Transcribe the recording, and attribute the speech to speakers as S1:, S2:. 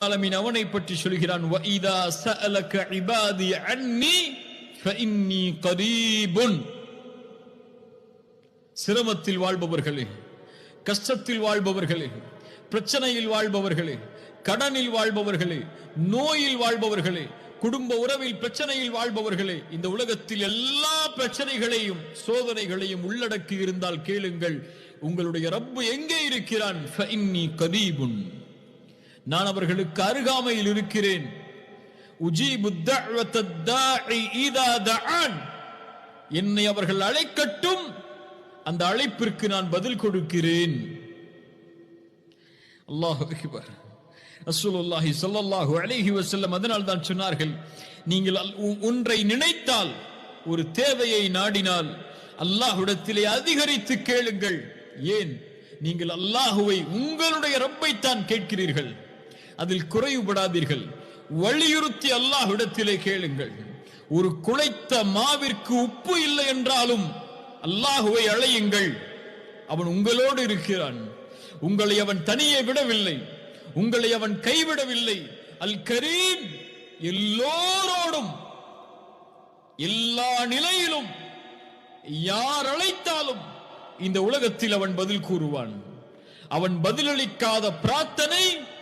S1: ஆலமின் அவனை பற்றி சொல்கிறான் சிரமத்தில் வாழ்பவர்களே கஷ்டத்தில் வாழ்பவர்களே பிரச்சனையில் வாழ்பவர்களே கடனில் வாழ்பவர்களே நோயில் வாழ்பவர்களே குடும்ப உறவில் பிரச்சனையில் வாழ்பவர்களே இந்த உலகத்தில் எல்லா பிரச்சனைகளையும் சோதனைகளையும் உள்ளடக்கி இருந்தால் கேளுங்கள் உங்களுடைய ரப்பு எங்கே இருக்கிறான்? நான் அவர்களுக்கு அருகாமையில் இருக்கிறேன். என்னை அவர்கள் அழைக்கட்டும். அந்த அழைப்பிற்கு நான் பதில் கொடுக்கிறேன். அல்லாஹ் அக்பர். ரசூலுல்லாஹி ஸல்லல்லாஹு அலைஹி வஸல்லம் அதனால் தான் சொன்னார்கள் நீங்கள் அல்- ஒன்றை நினைத்தால் ஒரு தேவையை நாடினால் அல்லாஹ்விடத்திலே அதிகரித்து கேளுங்கள். ஏன்? நீங்கள் அல்லாஹுவை உங்களுடைய ரப்பைத்தான் கேட்கிறீர்கள். அதில் குறைவுபடாதீர்கள். வலியுறுத்தி அல்லாஹ்விடத்திலே கேளுங்கள். ஒரு குழைத்த மாவிற்கு உப்பு இல்லை என்றாலும் அல்லாஹுவை அழையுங்கள். அவன் உங்களோடு இருக்கிறான். உங்களை அவன் தனியே விடவில்லை. உங்களை அவன் கைவிடவில்லை. அல் கரீம் எல்லோரோடும் எல்லா நிலையிலும் யார் அழைத்தாலும் இந்த உலகத்தில் அவன் பதில் கூறுவான். அவன் பதிலளிக்காத பிரார்த்தனை